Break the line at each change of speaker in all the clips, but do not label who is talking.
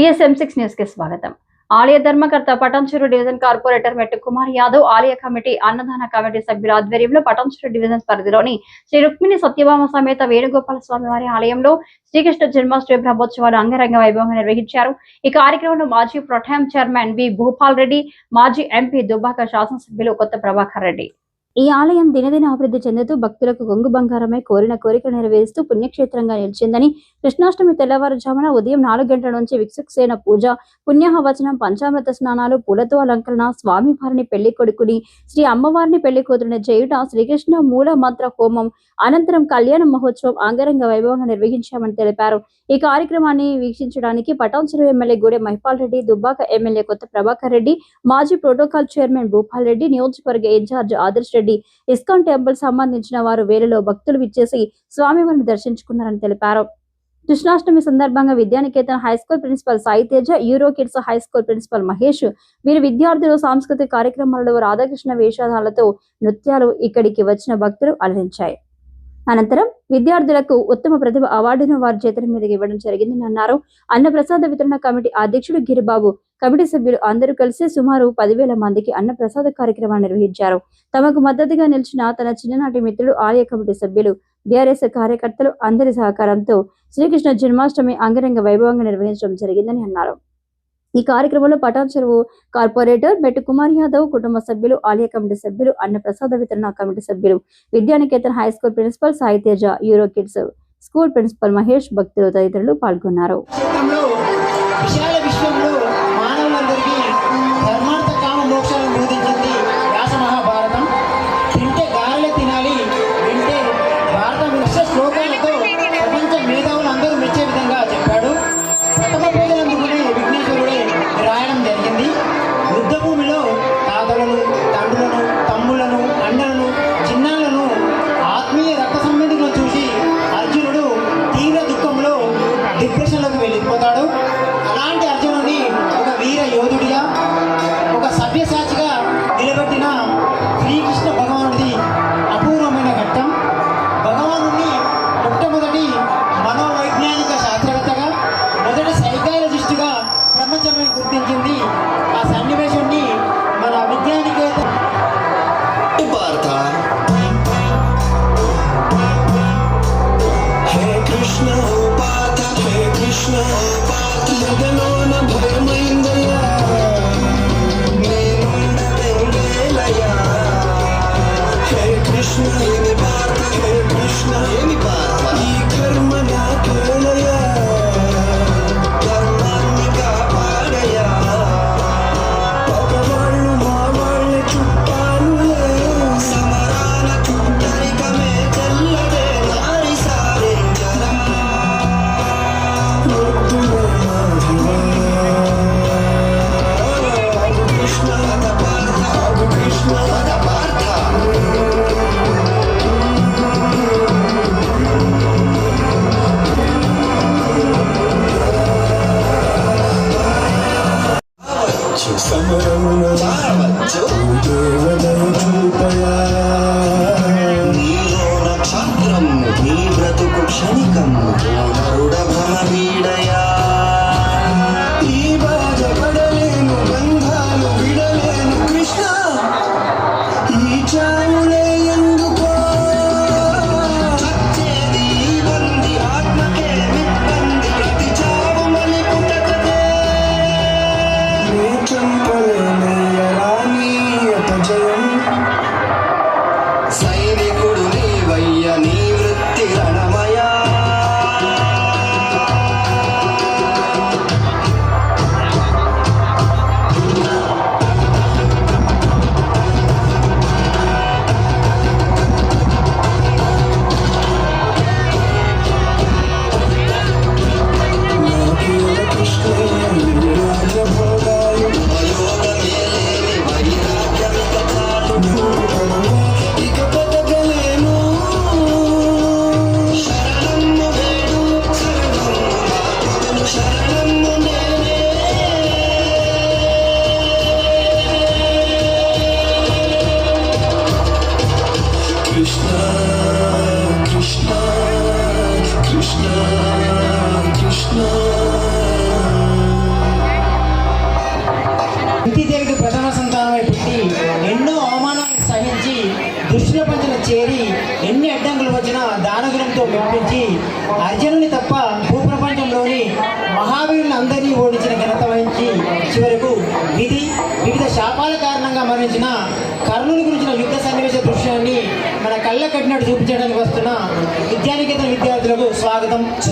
TSM six న్యూస్కి స్వాగతం. ఆలయ ధర్మకర్త పటాన్చెరు డివిజన్ కార్పొరేటర్ మెట్టు కుమార్ యాదవ్ ఆలయ కమిటీ అన్నదాన కమిటీ సభ్యుల ఆధ్వర్యంలో పటాన్చెరు డివిజన్ పరిధిలోని శ్రీ రుక్మిణి సత్యభామ సమేత వేణుగోపాల స్వామి వారి ఆలయంలో శ్రీకృష్ణ జన్మాష్టమి బ్రహ్మోత్సవాలు అంగరంగ వైభవంగా నిర్వహించారు. ఈ కార్యక్రమంలో మాజీ protem chairman B Bhupal Reddy మాజీ ఎంపీ దుబ్బాక శాసనసభ్యులు కొత్త ప్రభాకర్ రెడ్డి. ఈ ఆలయం దినదిన అభివృద్ధి చెందుతూ భక్తులకు గొంగు బంగారమే కోరిన కోరిక నెరవేరుస్తూ పుణ్యక్షేత్రంగా నిలిచిందని కృష్ణాష్టమి తెల్లవారుజామున ఉదయం నాలుగు గంటల నుంచి విక్షుక్సేన పూజ పుణ్యహవచనం పంచామృత స్నానాలు పూలతో అలంకరణ స్వామివారిని పెళ్ళి కొడుకుని శ్రీ అమ్మవారిని పెళ్ళి కూతురిని చేయుట శ్రీకృష్ణ మూల మంత్ర హోమం అనంతరం కళ్యాణ మహోత్సవం అంగరంగ వైభవంగా నిర్వహించామని తెలిపారు. ఈ కార్యక్రమాన్ని వీక్షించడానికి పటాన్చెరు ఎమ్మెల్యే గూడె మహిపాల్ రెడ్డి దుబ్బాక ఎమ్మెల్యే కొత్త ప్రభాకర్ రెడ్డి మాజీ ప్రోటోకాల్ చైర్మన్ భూపాల్ రెడ్డి నియోజకవర్గ incharge Adarsh Reddy ISKCON temple సంబంధించిన వారు వేలలో భక్తులు విచ్చేసి స్వామివారిని దర్శించుకున్నారని తెలిపారు. కృష్ణాష్టమి సందర్భంగా Vidyaniketan high school principal Sai Teja Euro Kids high school principal Mahesh వీరి విద్యార్థులు సాంస్కృతిక కార్యక్రమాలలో రాధాకృష్ణ వేషాధాలతో నృత్యాలు ఇక్కడికి వచ్చిన భక్తులు అలరించాయి. అనంతరం విద్యార్థులకు ఉత్తమ ప్రతిభ అవార్డును వారి చేతుల మీద ఇవ్వడం జరిగిందని అన్నారు. అన్నప్రసాద వితరణ కమిటీ అధ్యక్షుడు గిరిబాబు కమిటీ సభ్యులు అందరూ కలిసి సుమారు పదివేల మందికి అన్నప్రసాద కార్యక్రమాన్ని నిర్వహించారు. తమకు మద్దతుగా నిలిచిన తన చిన్ననాటి మిత్రులు ఆలయ కమిటీ సభ్యులు బీఆర్ఎస్ కార్యకర్తలు అందరి సహకారంతో శ్రీకృష్ణ జన్మాష్టమి అంగరంగ వైభవంగా నిర్వహించడం జరిగిందని అన్నారు. ఈ కార్యక్రమంలో పటాన్ చెరువు కార్పొరేటర్ మెట్టు కుమార్ యాదవ్ కుటుంబ సభ్యులు ఆలయ కమిటీ సభ్యులు అన్నప్రసాద వితరణ కమిటీ సభ్యులు Vidyaniketan high school principal Saiteja Euro Kids school principal Mahesh భక్తులు తదితరులు పాల్గొన్నారు.
విశాల విశ్వంలో 是你。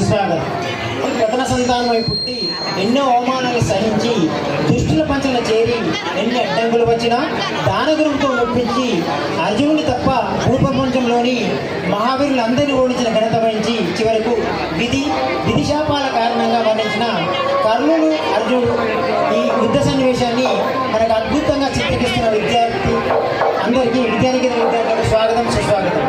స్వాగతం కథన సంతానమై పుట్టి ఎన్నో అవమానాలు సహించి దుష్టుల పంచన చేరి ఎన్ని అడ్డంకులు వచ్చినా దానగురంతో ఒప్పించి అర్జునుని తప్ప భూప్రపంచంలోని మహావీరులందరినీ ఓడించిన ఘనత వహించి చివరకు విధి విధిశాపాల కారణంగా మరణించిన కర్ణుడు అర్జునుడు. ఈ యుద్ధ సన్నివేశాన్ని మనకు అద్భుతంగా చిత్రీకరిస్తున్న విద్యార్థి అందరికీ విద్యానికి విద్యార్థులకు స్వాగతం సుస్వాగతం.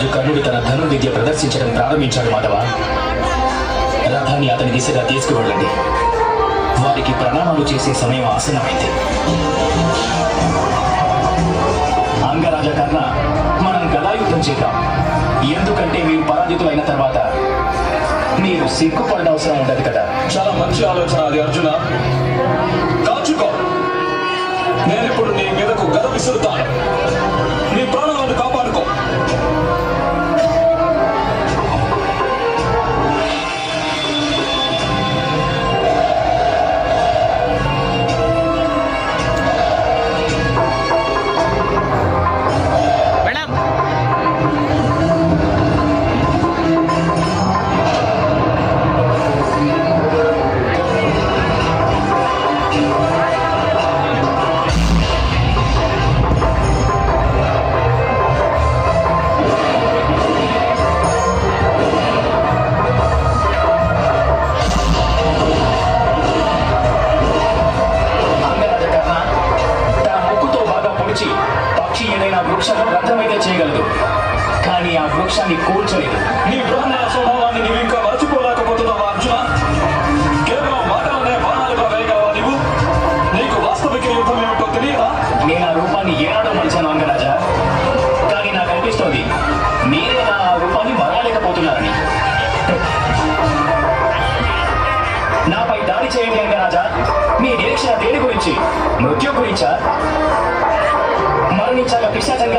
ఆంగ్యరాజు కర్ణుడు తన ధనుర్విద్య ప్రదర్శించడం ప్రారంభించాడు మాధవ. రథాన్ని అతని దిశగా తీసుకువెళ్ళండి. వారికి ప్రణామాలు చేసే సమయం ఆసన్నమైంది. అంగరాజ కర్ణ మనం గదాయుద్ధం చేద్దాం. ఎందుకంటే మీరు పరాజితులైన తర్వాత మీరు సిగ్గుపడిన అవసరం ఉండదు కదా.
చాలా మంచి ఆలోచన అది అర్జున. కాచుకో నేను ఇప్పుడు నీ మీదకు గద విసురుతాను నీ ప్రాణాలను కాపాడుకో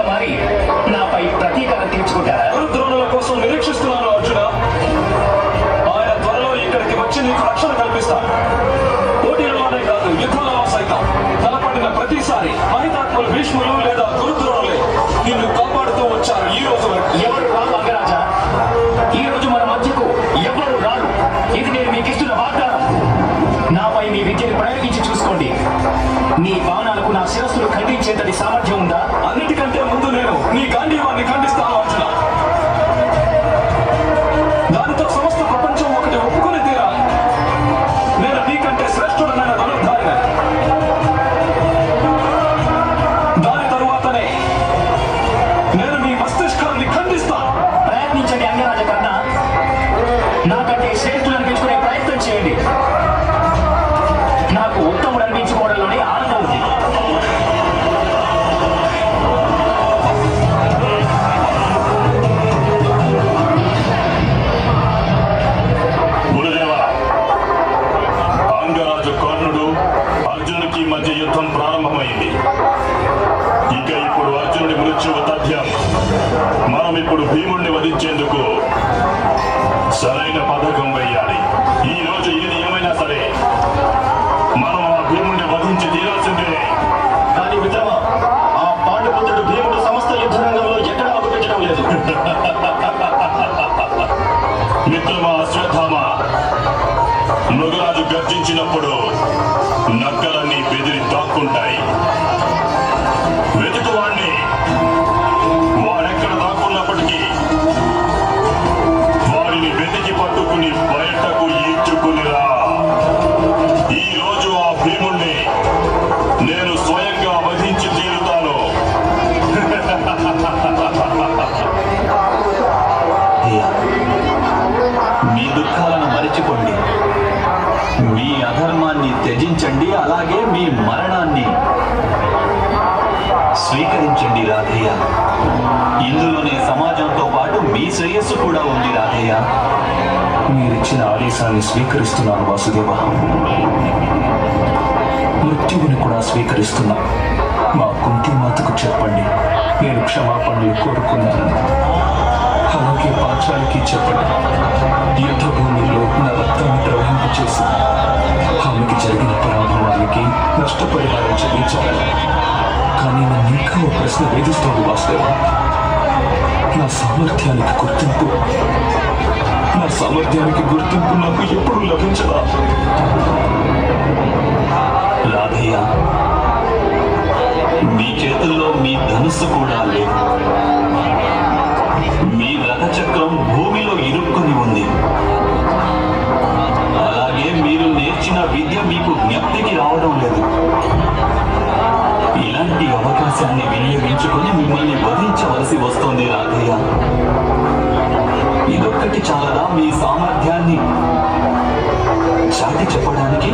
పిశాచంగా మారి నాపై ప్రతీకారం తీర్చుకుంటారా?
గురుద్రోణుల కోసం నిరీక్షిస్తున్నాను అర్జున. ఆయన త్వరలో ఇక్కడికి వచ్చి నీకు రక్షణ కల్పిస్తాను పోటీలలోనే కాదు యుద్ధంలో సైతం. తలపడిన ప్రతిసారి మహితాత్ములు భీష్ములు లేదా గురుద్రోణులే నిన్ను కాపాడుతూ వచ్చారు ఈ రోజు వరకు.
ఎవరు రాదు అంగరాజా ఈ రోజు మన మధ్యకు ఎవరు రారు? ఇది నేను మీకు ఇస్తున్న వాగ్దానం. నాపై మీ విద్యను ప్రయోగించి చూసుకోండి. మీ బాణాలకు నా శిరస్సును ఖండించేంతటి సామర్థ్యం ఉందా?
única మృగరాజు గర్జించినప్పుడు
మీరిచ్చిన ఆదేశాన్ని స్వీకరిస్తున్నాను వాసుదేవ. మృత్యువుని కూడా స్వీకరిస్తున్నా. మా కుంతి మాతకు చెప్పండి. నేను క్షమాపణలు కోరుకున్నాను అలాగే పాచాలకి చెప్పండి. యుద్ధభూమిలో నా రక్తాన్ని ప్రవహింప చేసి ఆమెకి జరిగిన పరాభవానికి నష్టపరిహారం చెల్లించాలి. కానీ నన్ను ఇంకా ఒక ప్రశ్న వేధిస్తోంది వాసుదేవ. నా సామర్థ్యానికి గుర్తింపు. నా సామర్థ్యానికి గుర్తింపు నాకు ఎప్పుడు లభించదా
రాధయ్య మీ చేతుల్లో మీ ధనుస్సు కూడా లేదు. మీ రథచక్రం భూమిలో ఇరుక్కుని ఉంది. అలాగే మీరు నేర్చిన విద్య మీకు జ్ఞప్తికి రావడం లేదు. ఇలాంటి అవకాశాన్ని వినియోగించుకొని మిమ్మల్ని వధించవలసి వస్తుంది రాధయ్య. ఇదొక్కటి చాలదా మీ సామర్థ్యాన్ని. చాటి చెప్పడానికి.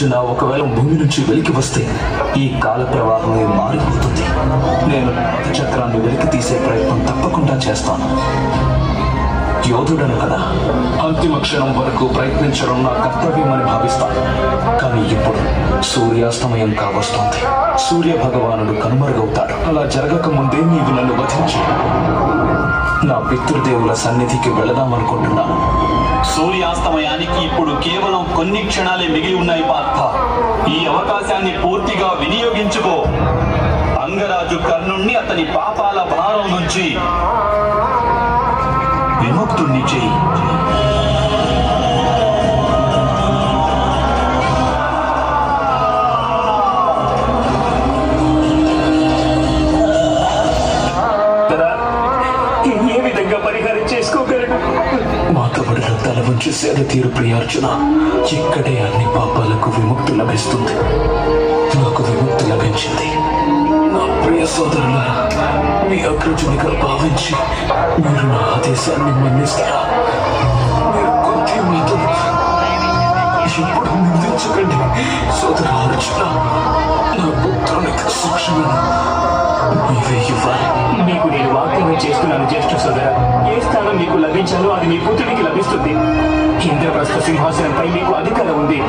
అర్జున ఒకవేళ భూమి నుంచి వెలికి వస్తే ఈ కాల ప్రవాహమే మారిపోతుంది. నేను చక్రాన్ని వెలికి తీసే ప్రయత్నం తప్పకుండా చేస్తాను. యోధుడను కదా అంతిమ క్షణం వరకు ప్రయత్నించడం నా కర్తవ్యమని భావిస్తాను. కానీ ఇప్పుడు సూర్యాస్తమయం కావస్తుంది. సూర్య భగవానుడు కనుమరుగవుతాడు. అలా జరగక ముందే నీవు నన్ను వధించి. నా పితృదేవుల సన్నిధికి వెళదామనుకుంటున్నాను.
సూర్యాస్తమయానికి ఇప్పుడు కేవలం కొన్ని క్షణాలే మిగిలి ఉన్నాయి పార్థ. ఈ అవకాశాన్ని పూర్తిగా వినియోగించుకో. అంగరాజు కర్ణుణ్ణి అతని పాపాల భారం నుంచి విముక్తుణ్ణి చేయి
తల సేద తీరు ప్రియార్జున ఇక్కడే అన్ని పాపాలకు విముక్తి లభిస్తుంది. నాకు విముక్తి లభించింది. నా ప్రియ సోదరులారా మీ అగ్రజునిగా భావించి మీరు నా ఆదేశాన్ని మన్నిస్తారా? మీరు కొంత మాత్రం ఎప్పుడు నిందించకండి. సోదర అర్జున నా పుత్రునికి శిక్షణను
మీకు నేను వాగ్దానం చేస్తున్నాను జ్యేష్ఠ సోదర. ఏ స్థానం మీకు లభించాలో అది మీ పుత్రుడికి లభిస్తుంది. ఇంద్రప్రస్థ సింహాసనంపై మీకు అధికారం ఉంది.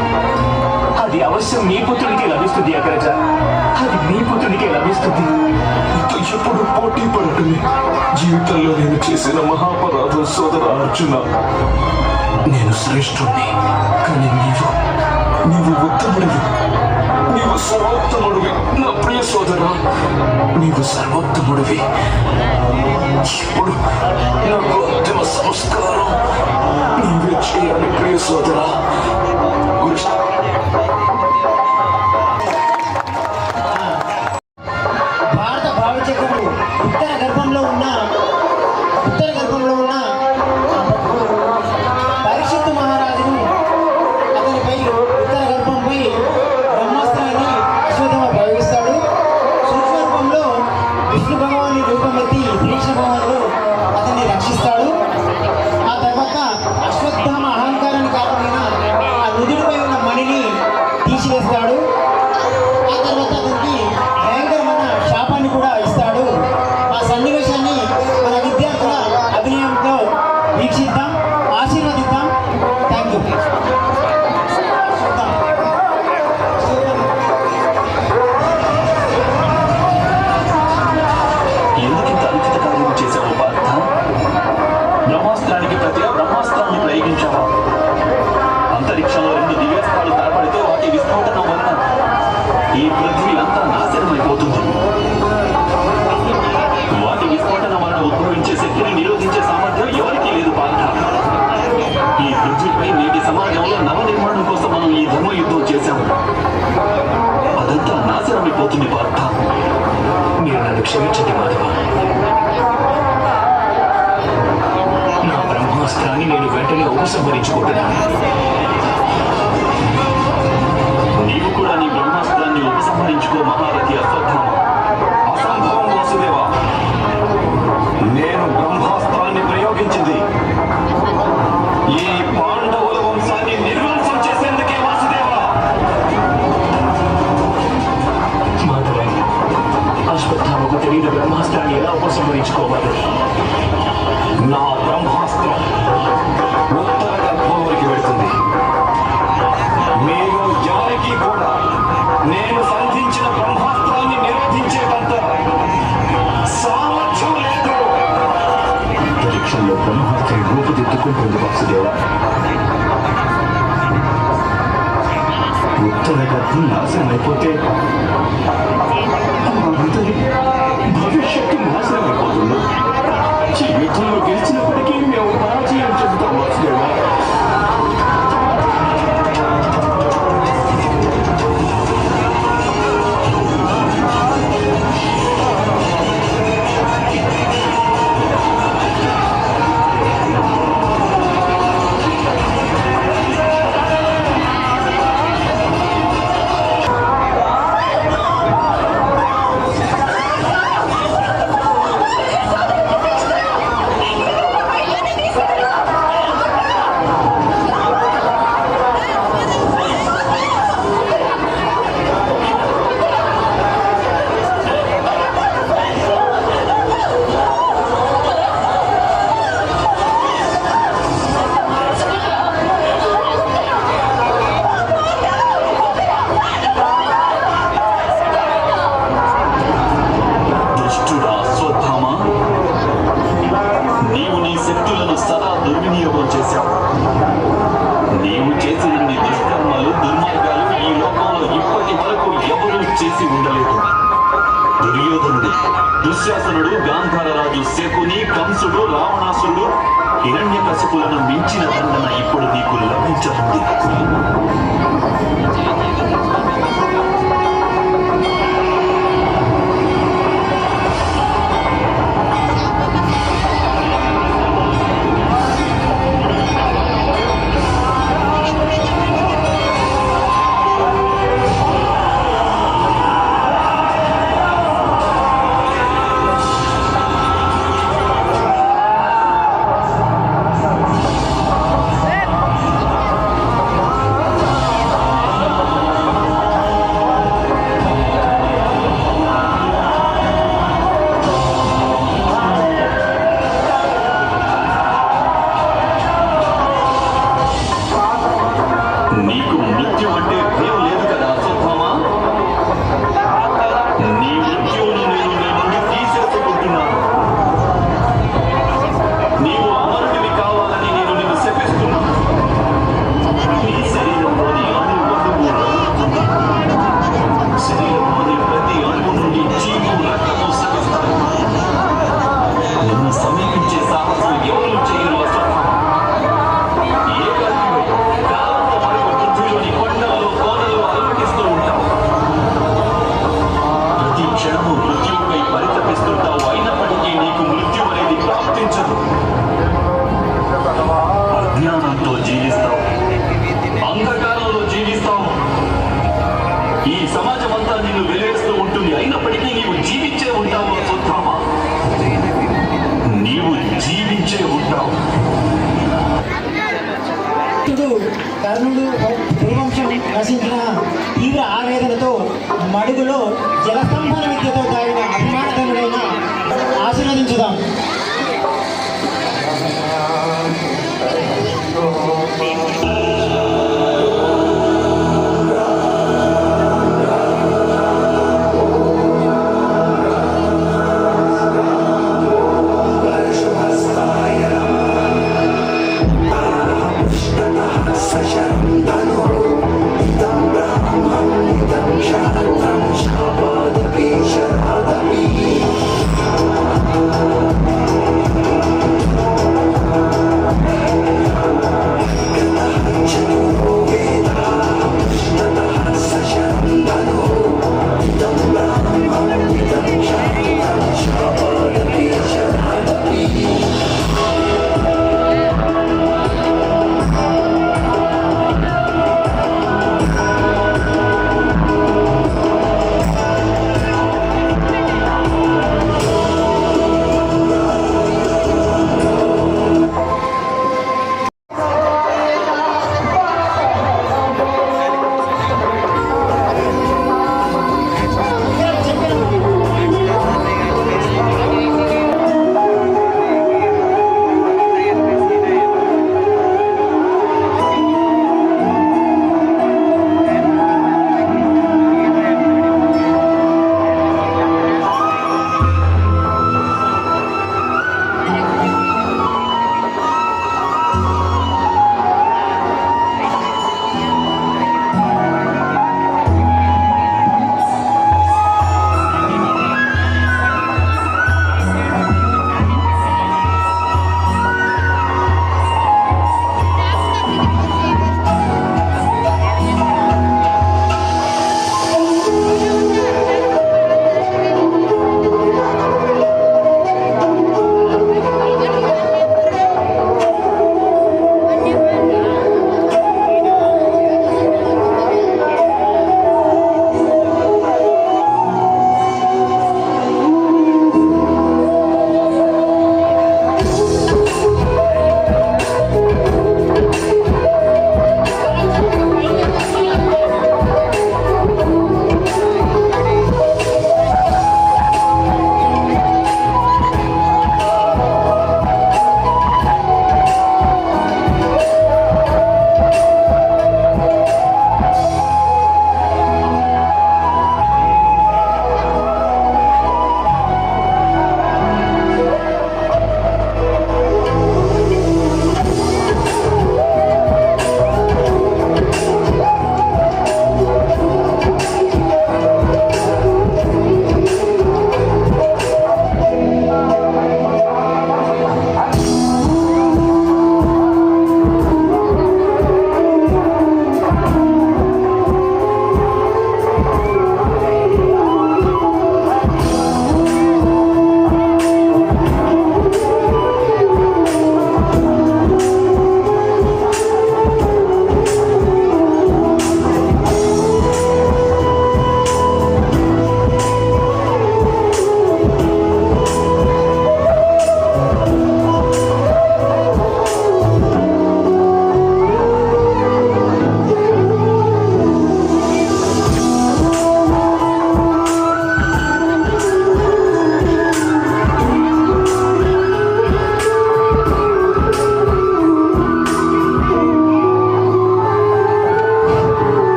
అది అవశ్యం మీ పుత్రుడికి లభిస్తుంది అగ్రజ. అది మీ పుత్రుడికి లభిస్తుంది.
ఎప్పుడు పోటీ పడటమే? జీవితంలో నేను చేసిన మహాపరాధం సోదర అర్జున. నేను శ్రేష్ఠుణ్ణి కానీ నీవు నీవు ఉత్తముడివి నీవు సర్వోత్తముడివి నా ప్రియ సోదర నీవు సర్వోత్తముడివి ఇప్పుడు నాకు అంతిమ సంస్కారం నీవే చేయాలి ప్రియ సోదర
చేసి ఉండలేదు. దుర్యోధనుడు దుశ్శాసనుడు గాంధారరాజు శకుని కంసుడు రావణాసుడు హిరణ్య కసుకులను మించిన దండన ఇప్పుడు నీకు లభించనుంది. నీవు జీవించే ఉంటావు సుద్ధామా నీవు జీవించే ఉంటావు.
కర్ణుడు పూర్వంశం నశించిన తీవ్ర ఆవేదనతో మడుగులో జలస్తంభాల విద్యతో తాగిన అభిమానధనుడైన ఆశీర్వదించుదాం.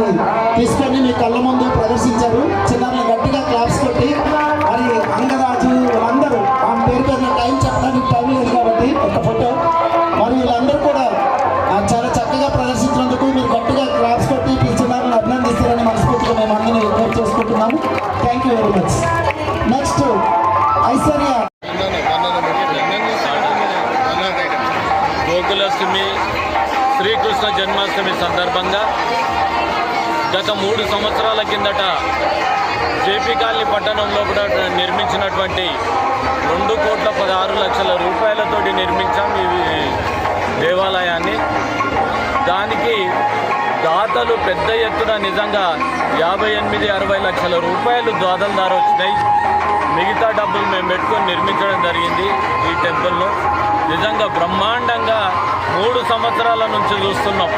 యుద్ధ తీసుకొని మీ కళ్ళ ముందు ప్రదర్శించారు.
గత మూడు సంవత్సరాల కిందట జేపీ కాలనీ పట్టణంలో కూడా నిర్మించినటువంటి రెండు కోట్ల పదహారు లక్షల రూపాయలతోటి నిర్మించాం ఈ దేవాలయాన్ని. దానికి దాతలు పెద్ద ఎత్తున నిజంగా యాభై ఎనిమిది అరవై లక్షల రూపాయలు దాతల ద్వారా వచ్చినాయి. మిగతా డబ్బులు మేము పెట్టుకొని నిర్మించడం జరిగింది ఈ టెంపుల్లో నిజంగా బ్రహ్మాండంగా మూడు సంవత్సరాల నుంచి చూస్తున్నాం.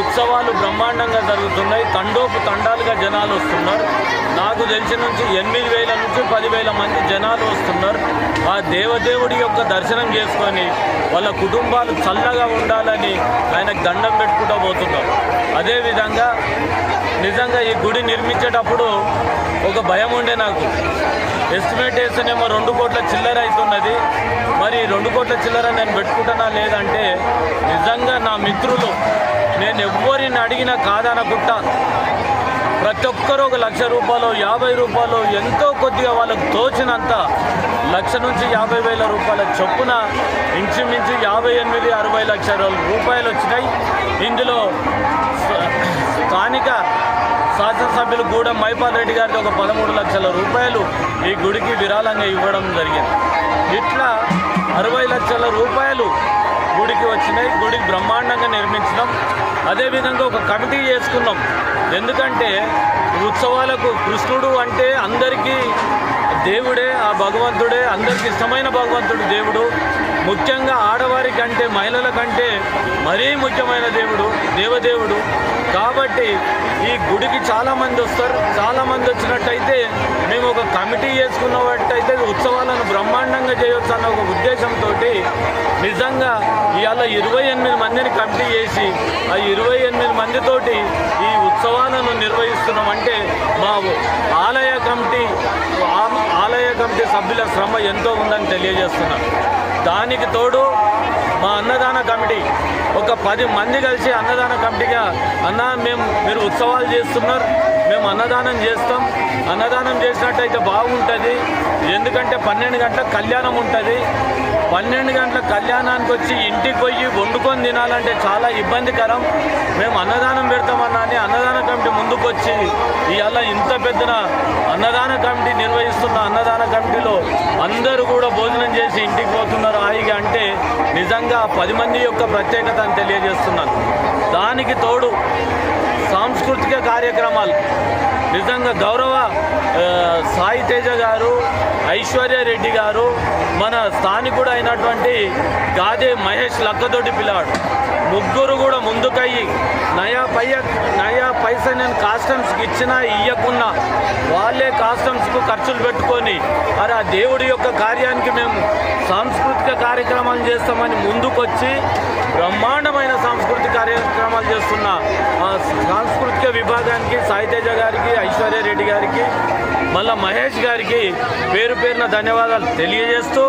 ఉత్సవాలు బ్రహ్మాండంగా జరుగుతున్నాయి. తండోపు తండాలుగా జనాలు వస్తున్నారు. నాకు తెలిసిన నుంచి ఎనిమిది వేల నుంచి పదివేల మంది జనాలు వస్తున్నారు. ఆ దేవదేవుడి యొక్క దర్శనం చేసుకొని వాళ్ళ కుటుంబాలు చల్లగా ఉండాలని ఆయనకు దండం పెట్టుకుంటూ పోతున్నారు. అదేవిధంగా నిజంగా ఈ గుడి నిర్మించేటప్పుడు ఒక భయం ఉండే నాకు. ఎస్టిమేట్ వేస్తేనేమో రెండు కోట్ల చిల్లర అవుతున్నది. మరి రెండు కోట్ల చిల్లర నేను పెట్టుకుంటానా లేదంటే నిజంగా నా మిత్రులు నేను ఎవ్వరిని అడిగినా కాదనకుండా ప్రతి ఒక్కరూ ఒక లక్ష రూపాయలు యాభై రూపాయలు ఎంతో కొద్దిగా వాళ్ళకు తోచినంత లక్ష నుంచి యాభై వేల రూపాయల చొప్పున ఇంచుమించు యాభై ఎనిమిది అరవై లక్షల రూపాయలు వచ్చినాయి. ఇందులో స్థానిక శాసనసభ్యులు గూడెం మైపాల్ రెడ్డి గారికి ఒక పదమూడు లక్షల రూపాయలు ఈ గుడికి విరాళంగా ఇవ్వడం జరిగింది. ఇట్లా అరవై లక్షల రూపాయలు గుడికి వచ్చినాయి. గుడికి బ్రహ్మాండంగా నిర్మించడం అదేవిధంగా ఒక కమిటీ చేసుకున్నాం. ఎందుకంటే ఉత్సవాలకు కృష్ణుడు అంటే అందరికీ దేవుడే ఆ భగవంతుడే అందరికి ఇష్టమైన భగవంతుడు దేవుడు. ముఖ్యంగా ఆడవారి కంటే మహిళల కంటే మరీ ముఖ్యమైన దేవుడు దేవదేవుడు. కాబట్టి ఈ గుడికి చాలామంది వస్తారు. చాలామంది వచ్చినట్టయితే మేము ఒక కమిటీ చేసుకున్నట్టయితే ఉత్సవాలను బ్రహ్మాండంగా చేయొచ్చు అన్న ఒక ఉద్దేశంతో నిజంగా ఇవాళ ఇరవై ఎనిమిది మందిని కమిటీ చేసి ఆ ఇరవై ఎనిమిది మందితోటి ఈ ఉత్సవాలను నిర్వహిస్తున్నామంటే మా ఆలయ కమిటీ ఆలయ కమిటీ సభ్యుల శ్రమ ఎంతో ఉందని తెలియజేస్తున్నాను. దానికి తోడు మా అన్నదాన కమిటీ. ఒక పది మంది కలిసి అన్నదాన కమిటీగా అన్న మేము మీరు ఉత్సవాలు చేస్తున్నారు మేము అన్నదానం చేస్తాం. అన్నదానం చేసినట్టయితే బాగుంటుంది. ఎందుకంటే పన్నెండు గంటల కళ్యాణం ఉంటుంది. పన్నెండు గంటల కళ్యాణానికి వచ్చి ఇంటికి పోయి వండుకొని తినాలంటే చాలా ఇబ్బందికరం. మేము అన్నదానం పెడతామన్నా అని అన్నదాన కమిటీ ముందుకు వచ్చి ఇవాళ ఇంత పెద్దన అన్నదాన కమిటీ నిర్వహిస్తున్న అన్నదాన కమిటీలో అందరూ కూడా భోజనం చేసి ఇంటికి పోతున్నారు. హాయిగా అంటే నిజంగా పది మంది యొక్క ప్రత్యేకత అని తెలియజేస్తున్నాను. దానికి తోడు సాంస్కృతిక కార్యక్రమాలు నిజంగా గౌరవ ఆ, సాయి తేజ గారు ఐశ్వర్య రెడ్డి గారు మన స్థానికుడు అయినటువంటి గాదే మహేష్ లక్కతోటి పిల్లాడు. ముగ్గురు కూడా ముందుకయ్యి నయా పై నయా పైస నేను కాస్టమ్స్కి ఇచ్చినా ఇయ్యకున్నా వాళ్ళే కాస్టమ్స్కు ఖర్చులు పెట్టుకొని మరి ఆ దేవుడి యొక్క కార్యానికి మేము సాంస్కృతిక కార్యక్రమాలు చేస్తామని ముందుకొచ్చి బ్రహ్మాండమైన సాంస్కృతిక కార్యక్రమాలు చేస్తున్న ఆ సాంస్కృతిక విభాగానికి సాయితేజ గారికి ఐశ్వర్య రెడ్డి గారికి మళ్ళా మహేష్ గారికి పేరు పేరున ధన్యవాదాలు తెలియజేస్తూ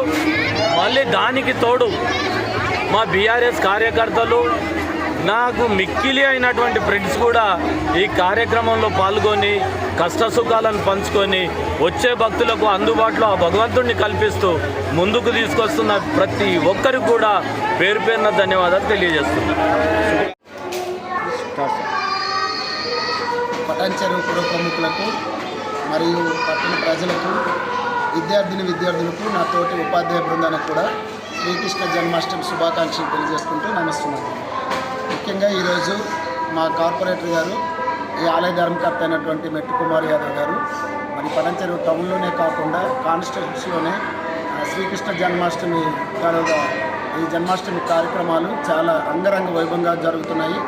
మళ్ళీ దానికి తోడు మా బీఆర్ఎస్ కార్యకర్తలు నాకు మిక్కిలి అయినటువంటి ఫ్రెండ్స్ కూడా ఈ కార్యక్రమంలో పాల్గొని కష్ట సుఖాలను పంచుకొని వచ్చే భక్తులకు అందుబాటులో ఆ భగవంతుడిని కల్పిస్తూ ముందుకు తీసుకొస్తున్న ప్రతి ఒక్కరికి కూడా పేరు పేరున ధన్యవాదాలు తెలియజేస్తున్నాను
పటాన్చెరువు పుర ప్రముఖులకు మరియు పట్టణ ప్రజలకు విద్యార్థిని విద్యార్థులకు నా తోటి ఉపాధ్యాయ బృందానికి కూడా శ్రీకృష్ణ జన్మాష్టమి శుభాకాంక్షలు తెలియజేసుకుంటూ నమస్తున్నాను ముఖ్యంగా ఈరోజు మా కార్పొరేటర్ గారు ఈ ఆలయ ధర్మకర్త అయినటువంటి మెట్టు కుమార్ యాదవ్ గారు మరి పడంచెరు టౌన్లోనే కాకుండా కాన్స్టిట్యూన్సీలోనే శ్రీకృష్ణ జన్మాష్టమి కాలుగా ఈ జన్మాష్టమి కార్యక్రమాలు చాలా అంగరంగ వైభవంగా జరుగుతున్నాయి.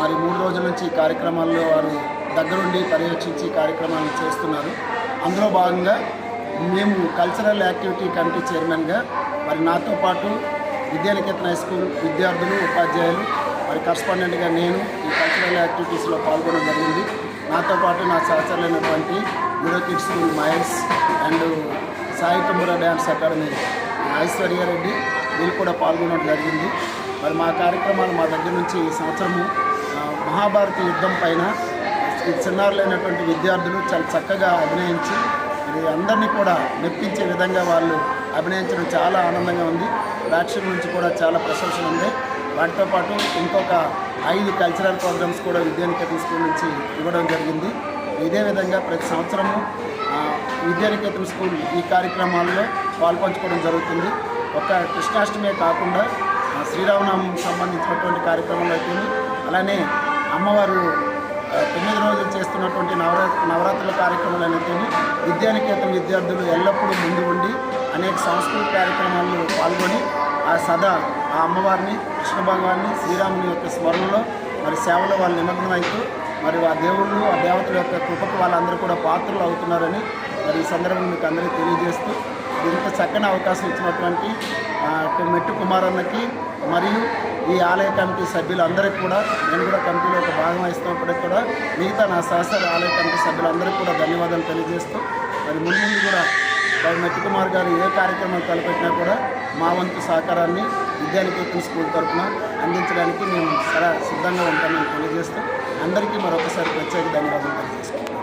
మరి మూడు రోజుల నుంచి ఈ కార్యక్రమాల్లో వారు దగ్గరుండి పర్యవేక్షించి కార్యక్రమాన్ని చేస్తున్నారు. అందులో భాగంగా మేము కల్చరల్ యాక్టివిటీ కమిటీ చైర్మన్గా మరి నాతో పాటు విద్యానికేతన్ హై స్కూల్ విద్యార్థులు ఉపాధ్యాయులు మరి కరస్పాండెంట్గా నేను ఈ కల్చరల్ యాక్టివిటీస్లో పాల్గొనడం జరిగింది. నాతో పాటు నా సహచరులైనటువంటి Euro Kids school Mahesh and Sai Tummara dance academy Aishwarya Reddy వీళ్ళు కూడా పాల్గొనడం జరిగింది. మరి మా కార్యక్రమాలు మా దగ్గర నుంచి ఈ సంవత్సరము మహాభారత యుద్ధం పైన చిన్నారులైనటువంటి విద్యార్థులు చాలా చక్కగా అభినయించి అందరినీ కూడా మెప్పించే విధంగా వాళ్ళు అభినయించడం చాలా ఆనందంగా ఉంది. ప్రేక్షకుల నుంచి కూడా చాలా ప్రశంసలు ఉంది. వాటితో పాటు ఇంకొక ఐదు కల్చరల్ ప్రోగ్రామ్స్ కూడా విద్యానికేతన్ స్కూల్ నుంచి ఇవ్వడం జరిగింది. ఇదే విధంగా ప్రతి సంవత్సరము ఆ, విద్యానికేతన్ స్కూల్ ఈ కార్యక్రమాల్లో పాల్పంచుకోవడం జరుగుతుంది. ఒక కృష్ణాష్టమే కాకుండా శ్రీరామనామం సంబంధించినటువంటి కార్యక్రమాలు అయితే అలానే అమ్మవారు తొమ్మిది రోజులు చేస్తున్నటువంటి నవరా నవరాత్రుల కార్యక్రమాలు అనేది విద్యానికేతన్ విద్యార్థులు ఎల్లప్పుడూ ముందు ఉండి అనేక సాంస్కృతిక కార్యక్రమాల్లో పాల్గొని ఆ సదా ఆ అమ్మవారిని కృష్ణ భగవాన్ని శ్రీరాముని యొక్క స్మరణలో మరి సేవలో వాళ్ళు నిమగ్నమవుతూ మరి ఆ దేవుళ్ళు ఆ దేవతల యొక్క కృపకు వాళ్ళందరూ కూడా పాత్రలు అవుతున్నారని మరి ఈ సందర్భంగా మీకు అందరికీ తెలియజేస్తూ ఇంత చక్కని అవకాశం ఇచ్చినటువంటి మెట్టు కుమారన్నకి మరియు ఈ ఆలయ కమిటీ సభ్యులందరికీ కూడా నేను కూడా కమిటీలో ఒక భాగం వహిస్తున్నప్పటికీ కూడా మిగతా నా సహసర ఆలయ కమిటీ సభ్యులందరికీ కూడా ధన్యవాదాలు తెలియజేస్తూ మరి ముందు కూడా వారి మెట్టు కుమార్ గారు ఏ కార్యక్రమం తలపెట్టినా కూడా మా వంతు సహకారాన్ని విద్యానికేతన్ స్కూల్ తరఫున అందించడానికి మేము సరా సిద్ధంగా ఉంటామని తెలియజేస్తూ అందరికీ మరొకసారి ప్రత్యేక ధన్యవాదాలు తెలియజేస్తాం